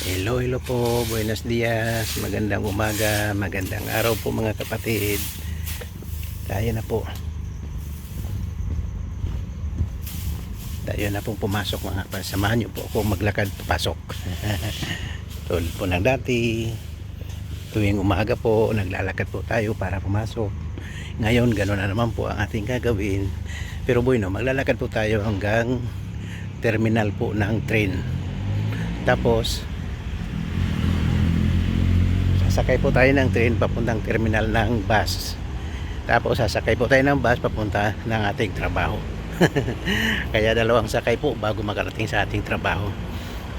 Hello, hello po. Buenos dias. Magandang umaga. Magandang araw po mga kapatid. Tayo na po. Tayo na pong pumasok mga kapatid. Samahan niyo po ako maglakad papasok. Tulad po ng dati. Tuwing umaga po, naglalakad po tayo para pumasok. Ngayon, gano'n na naman po ang ating gagawin. Pero bueno, maglalakad po tayo hanggang terminal po ng train. Tapos, sasakay po tayo ng train papuntang terminal ng bus. Tapos sasakay po tayo ng bus papunta ng ating trabaho. Kaya dalawang sakay po bago makarating sa ating trabaho.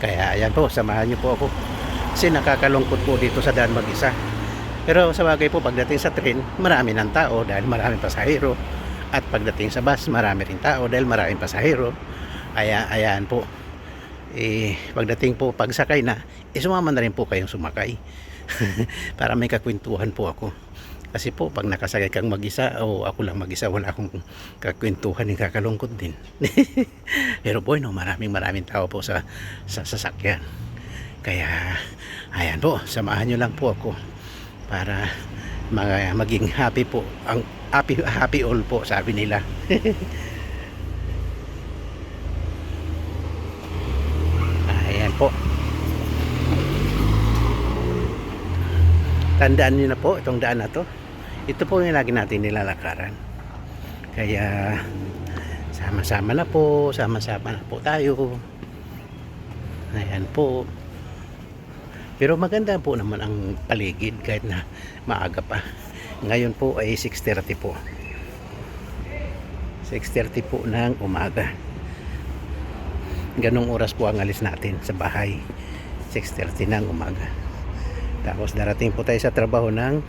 Kaya ayan po, samahan niyo po ako. Kasi nakakalungkot po dito sa daan mag-isa. Pero sa bagay po, pagdating sa train, marami ng tao dahil maraming pasahero. At pagdating sa bus, marami rin tao dahil maraming pasahero. Kaya ayan po, eh, pagdating po pagsakay na, eh, sumama na rin po kayong sumakay. para may kakwentuhan po ako. Kasi po, pag nakasakay kang mag-isa o ako lang mag-isa, wala akong kakwentuhan ni kakalungkot din. Pero po, no, maraming maraming tao po sa, sa sasakyan. Kaya, ayan po, samahan nyo lang po ako para mag, maging happy po. Ang happy, happy all po, sabi nila. ayan po. Tandaan niyo na po itong daan na to. Ito po yung lagi natin nilalakaran. Kaya sama-sama na po sama-sama na po tayo. Ayan po. Pero maganda po naman ang paligid kahit na maaga pa. Ngayon po ay 6.30 po. 6.30 po ng umaga. Ganong oras po ang alis natin sa bahay. 6.30 ng umaga tapos darating po tayo sa trabaho ng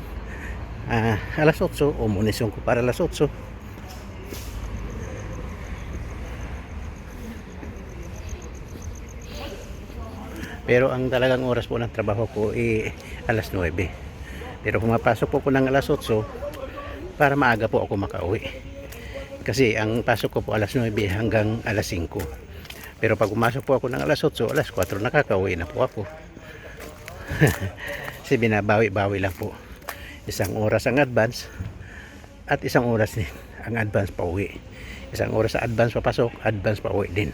ah, alas 8 o munisyon ko para alas 8. Pero ang talagang oras po ng trabaho ko ay alas 9. Pero pumapasok po ko ng alas 8 para maaga po ako makauwi. Kasi ang pasok ko po alas 9 hanggang alas 5. Pero pag pumasok po ako ng alas 8, alas 4 nakakauwi na po ako. Kasi binabawi-bawi lang po. Isang oras ang advance at isang oras din ang advance pa uwi. Isang oras sa advance papasok, advance pa uwi din.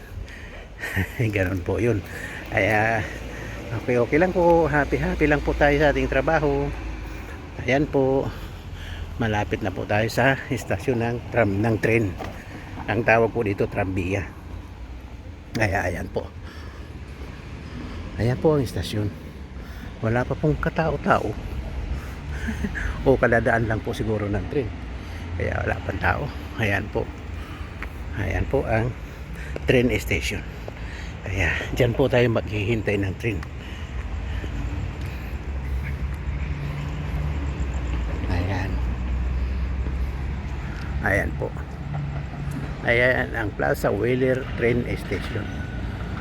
Ganon po yun. Kaya okay okay lang po. Happy happy lang po tayo sa ating trabaho. Ayan po. Malapit na po tayo sa istasyon ng tram ng tren. Ang tawag po dito trambia. Kaya ayan po. Ayan po ang istasyon wala pa pong katao-tao. O kadadaan lang po siguro ng train. Kaya wala pang tao. Ayan po. Ayan po ang train station. Kaya dyan po tayo maghihintay ng train. Ayan. Ayan po. Ayan ang Plaza Wheeler Train Station.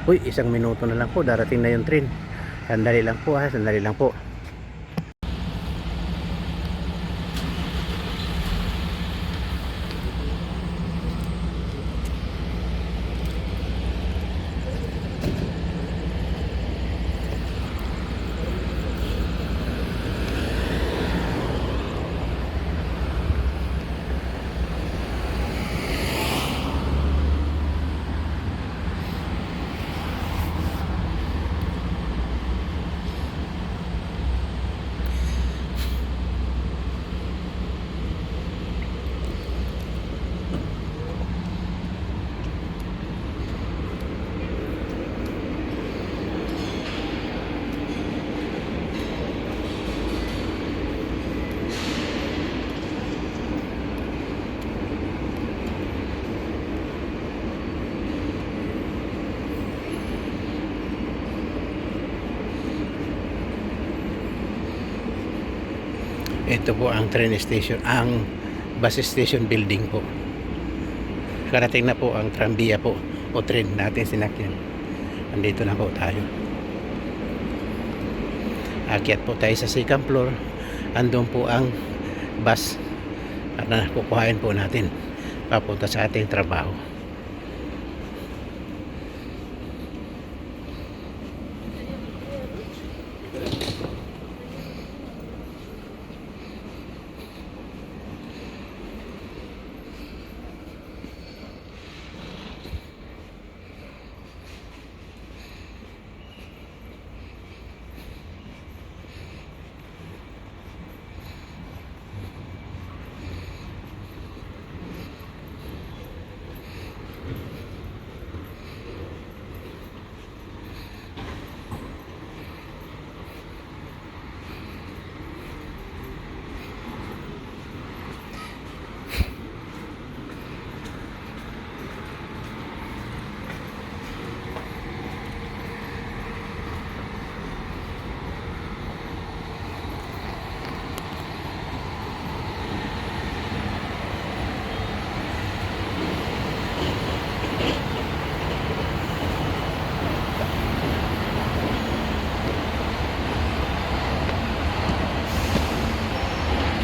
Uy isang minuto na lang po. Darating na yung train Sandali lang po ha, sandali lang po. Ito po ang train station, ang bus station building po. Karating na po ang trambia po o train natin sinakyan. Andito na po tayo. Akyat po tayo sa second floor. Andun po ang bus na kukuhain po natin papunta sa ating trabaho.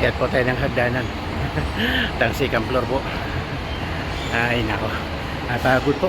Akyat po tayo ng hagdanan. Tang second floor po. Ay, nako. Napagod po.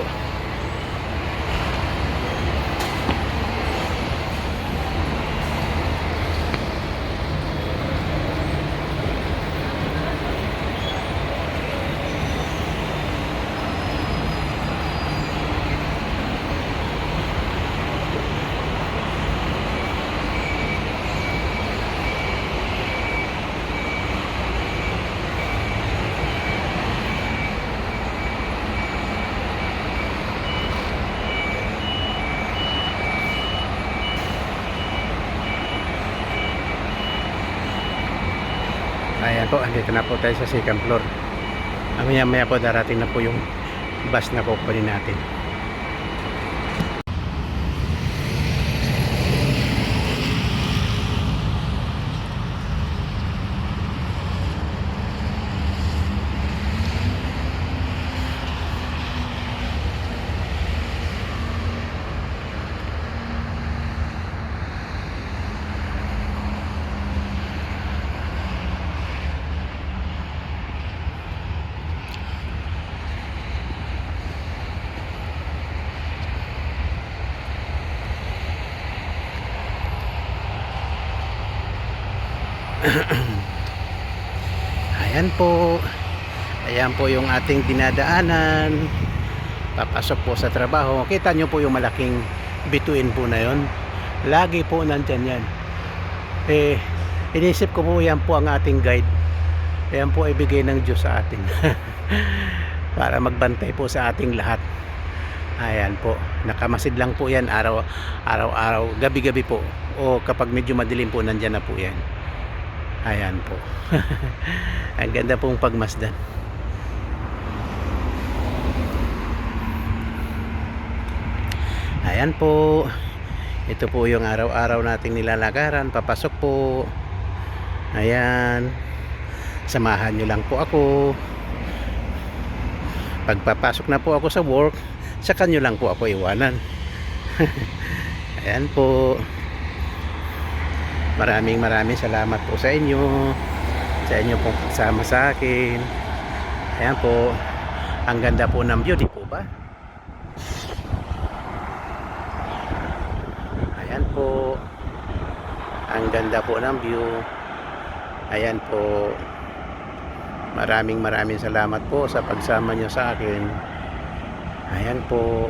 Ayan po, andito na po tayo sa second floor. Mamaya maya po darating na po yung bus na kukunin natin. Ayan po. Ayan po yung ating dinadaanan. Papasok po sa trabaho. Kita nyo po yung malaking bituin po na yon. Lagi po nandyan yan. Eh, inisip ko po yan po ang ating guide. Ayan po ibigay ng Diyos sa atin. Para magbantay po sa ating lahat. Ayan po. Nakamasid lang po yan araw, araw-araw, gabi-gabi po. O kapag medyo madilim po, nandyan na po yan. Ayan po. Ang ganda pong pagmasdan. Ayan po. Ito po yung araw-araw nating nilalagaran. Papasok po. Ayan. Samahan nyo lang po ako. Pagpapasok na po ako sa work, sa kanyo lang po ako iwanan. Ayan po. Maraming maraming salamat po sa inyo. Sa inyo pong pagsama sa akin. Ayan po. Ang ganda po ng view, di po ba? Ayan po. Ang ganda po ng view. Ayan po. Maraming maraming salamat po sa pagsama nyo sa akin. Ayan po.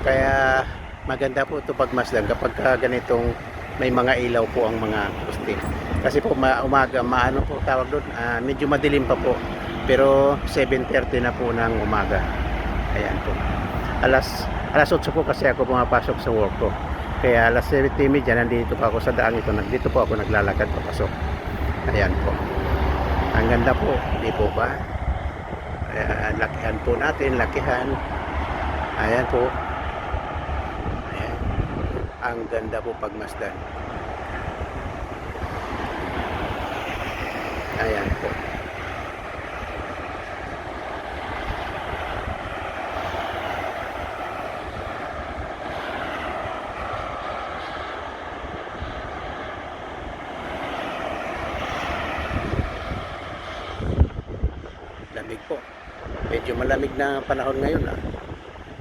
Kaya maganda po ito pagmasdan kapag ka ganitong may mga ilaw po ang mga poste. Kasi po ma umaga, maano po tawag doon, ah, medyo madilim pa po. Pero 7.30 na po ng umaga. Ayan po. Alas, alas 8 po kasi ako pumapasok sa work ko. Kaya alas 7.30 nandito pa ako sa daan ito. Nandito po ako naglalakad papasok. Ayan po. Ang ganda po, di po ba? Kaya lakihan po natin, lakihan. Ayan po. Ang ganda po pagmasdan. Ayan po. Lamig po. Medyo malamig na panahon ngayon ah.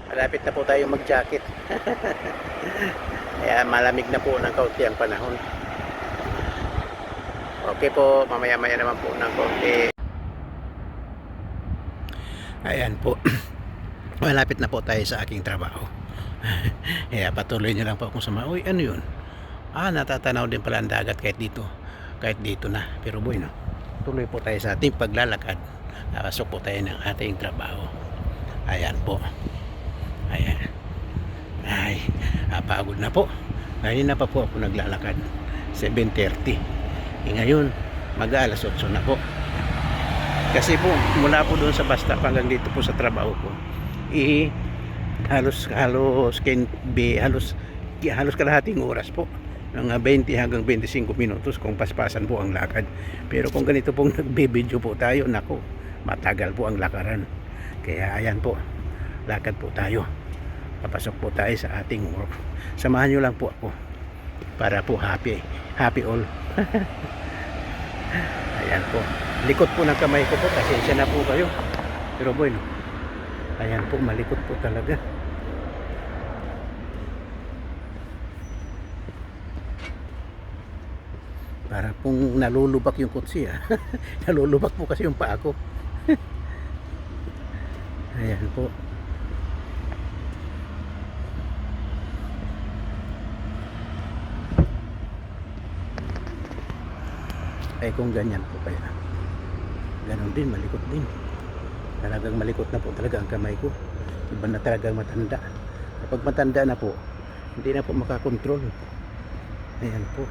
Malapit na po tayo mag-jacket. Kaya malamig na po ng kaunti ang panahon. Okay po, mamaya-maya naman po ng kaunti. Ayan po. Malapit na po tayo sa aking trabaho. Kaya patuloy nyo lang po akong sama. Uy, ano yun? Ah, natatanaw din pala ang dagat kahit dito. Kahit dito na. Pero boy, no? Tuloy po tayo sa ating paglalakad. Pasok po tayo ng ating trabaho. Ayan po. Ayan. Ay, napagod na po. Ngayon na pa po ako naglalakad. 7.30. E ngayon, mag-aalas 8 na po. Kasi po, mula po doon sa stop hanggang dito po sa trabaho ko, eh, halos, halos, ken, be, halos, halos kalahating oras po. Mga 20 hanggang 25 minutos kung paspasan po ang lakad. Pero kung ganito pong nagbe-video po tayo, nako, matagal po ang lakaran. Kaya ayan po, lakad po tayo. Papasok po tayo sa ating work. Samahan nyo lang po ako para po happy. Happy all. Ayan po. Likot po ng kamay ko po. Pasensya na po kayo. Pero boy, no? Ayan po, malikot po talaga. Para pong nalulubak yung kutsi ah. nalulubak po kasi yung paa ko. Ayan po. Ay kung ganyan po kaya. Ganon din, malikot din. Talagang malikot na po talaga ang kamay ko. Iba na talagang matanda. Kapag matanda na po, hindi na po makakontrol. Ayan po.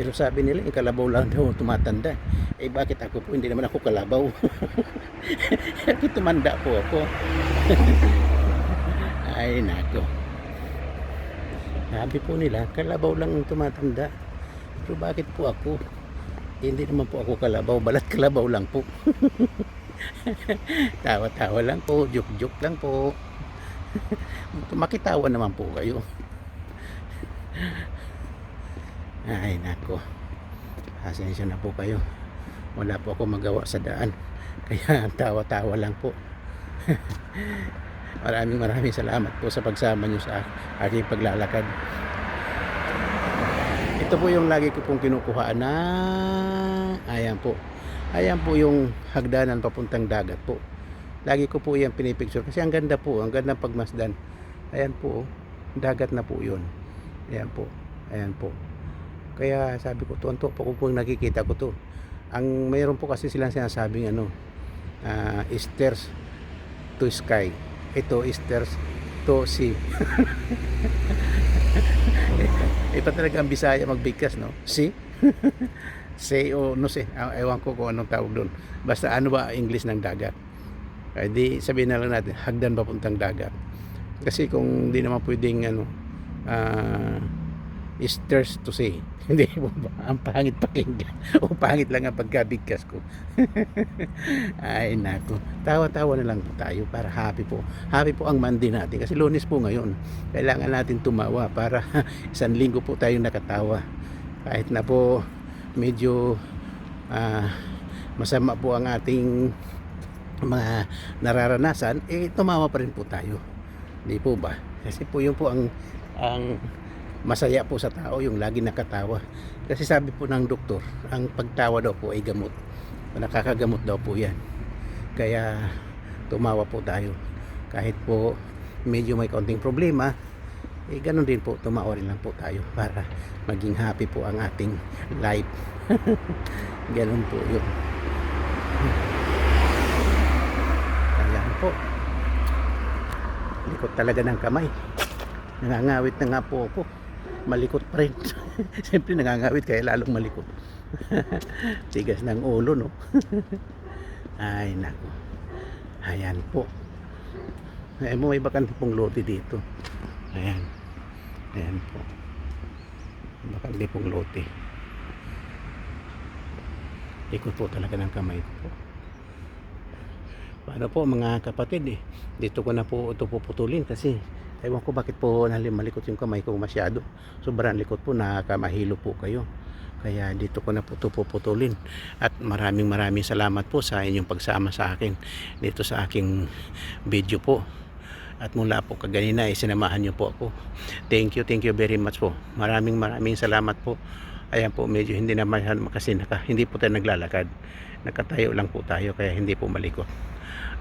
Pero sabi nila, yung kalabaw lang daw tumatanda. Eh bakit ako po, hindi naman ako kalabaw. Bakit tumanda po ako? Ay nako. Sabi po nila, kalabaw lang ang tumatanda. Pero bakit po ako? Eh, hindi naman po ako kalabaw, balat kalabaw lang po. Tawa-tawa lang po, joke-joke lang po. Makitawa naman po kayo. Ay, nako. Pasensya na po kayo. Wala po ako magawa sa daan. Kaya tawa-tawa lang po. Maraming maraming salamat po sa pagsama nyo sa aking paglalakad. Ito po yung lagi ko pong kinukuhaan na ayan po. Ayan po yung hagdanan papuntang dagat po. Lagi ko po yan pinipicture kasi ang ganda po, ang ganda pagmasdan. Ayan po, oh. dagat na po yun. Ayan po, ayan po. Kaya sabi ko, tuwan to, po kung nakikita ko to. Ang mayroon po kasi silang sinasabing ano, ah, stairs to sky. Ito, stairs to sea. Ito talaga ang Bisaya magbigkas, no? See? Say o no sé, Ah, ewan ko kung anong tawag doon. Basta ano ba English ng dagat. Ay di sabihin na lang natin, hagdan papuntang dagat. Kasi kung di naman pwedeng ano, ah, stairs to say. Hindi po ba? Ang pangit pakinggan. o pangit lang ang pagkabigkas ko. Ay nako. Tawa-tawa na lang tayo para happy po. Happy po ang Monday natin. Kasi lunes po ngayon. Kailangan natin tumawa para isang linggo po tayong nakatawa. Kahit na po medyo ah, masama po ang ating mga nararanasan, eh tumawa pa rin po tayo. Hindi po ba? Kasi po yun po ang ang masaya po sa tao yung lagi nakatawa. Kasi sabi po ng doktor, ang pagtawa daw po ay gamot. Nakakagamot daw po yan. Kaya tumawa po tayo. Kahit po medyo may kaunting problema, eh ganun din po, tumawa rin lang po tayo para maging happy po ang ating life. ganun po yun. Ayan po. Likot talaga ng kamay. Nangangawit na nga po ako. Malikot pa rin. Siyempre nangangawit kaya lalong malikot. Tigas ng ulo, no? Ay, nako. Ayan po. Ay, mo may bakante pong lote dito. Ayan. Ayan po. Bakante pong lote. Ikot po talaga ng kamay po. Paano po mga kapatid eh. Dito ko na po ito puputulin kasi ewan ko bakit po malikot yung kamay ko masyado. Sobrang likot po nakakamahilo po kayo. Kaya dito ko na po ito puputulin. At maraming maraming salamat po sa inyong pagsama sa akin dito sa aking video po. At mula po kaganina ay sinamahan niyo po ako. Thank you, thank you very much po. Maraming maraming salamat po. Ayan po, medyo hindi naman kasi naka, hindi po tayo naglalakad. Nakatayo lang po tayo kaya hindi po malikot.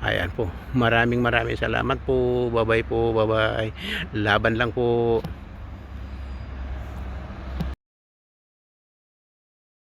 Ayan po. Maraming maraming salamat po. Bye-bye po. Bye-bye. Laban lang po.